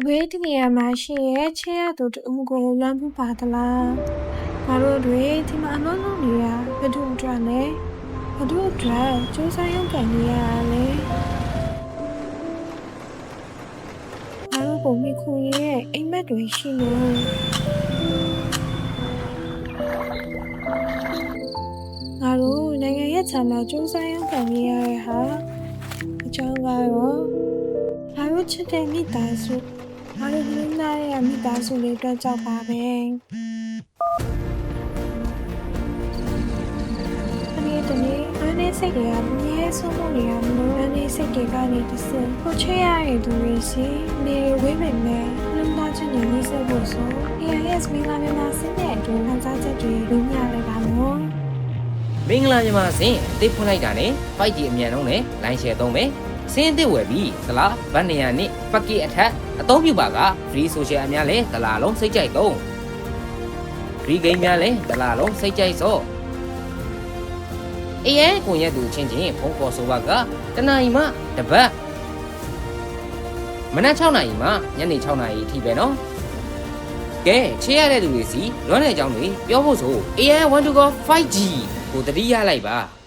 အဘေးတနေရာမှာရှိရဲ့ချဲရသူတူကိုလမ်းမှုပါသလားငါတို့တွေဒီမှာအလုံးလုံးနေရဘယ်သူအတွက်လဲဘယ်သူအတွက်စူးစမ်းရုံးကန်နေရတာလဲငါတို့ကိုမိခွန်ရဲ့အိမ်မက်တွေရှိလို့ငါတို့နိုင်ငံရဲ့ခြံမှာစူးစမ်းရုံးကန်နေရတဲ့ဟာအကြောင်းကတော့ငါတို့ချစ်တဲ့မိသားစု ငါတို့လူနာရဲ့မိသားစုလေးအတွက်ကြောက်ပါပဲ။အနေတနေ့အနေစိတ်တွေကမြဲဆုံးမှုတွေကမလို့အနေစိတ်တွေကနေတစ်စင်ကိုချေရတဲ့သူတွေစီနေဝေးမယ်နဲ့လူနာချင်းတွေနေစေဖို့ဆို AIS မိလာမြန်မာစင်းတဲ့အတွင်းခံစားချက်တွေလုံးရလိုက်ပါလို့မင်္ဂလာမြန်မာစင်အသစ်ဖွင့်လိုက်တာနဲ့ 5G အမြန်နှုန်းနဲ့ line share သုံးမယ် စင်အသစ်ဝယ်ပြီးသလားဗတ်နေရနဲ့ပက်ကီအထက်အသုံးပြုပါက free social အများလဲသလားလုံးစိတ်ကြိုက်သုံး free game များလဲသလားလုံးစိတ်ကြိုက်စောအေးရဲ့ကိုရက်သူချင်းချင်းဖုန်းခေါ်ဆိုပါကတနအီမှတပတ်မနက်6နာရီမှညနေ6နာရီအထိပဲနော်ကဲချေရတဲ့သူတွေစီလွမ်းတဲ့အကြောင်းတွေပြောဖို့ဆို AI want to go 5G ကိုတတိယလိုက်ပါ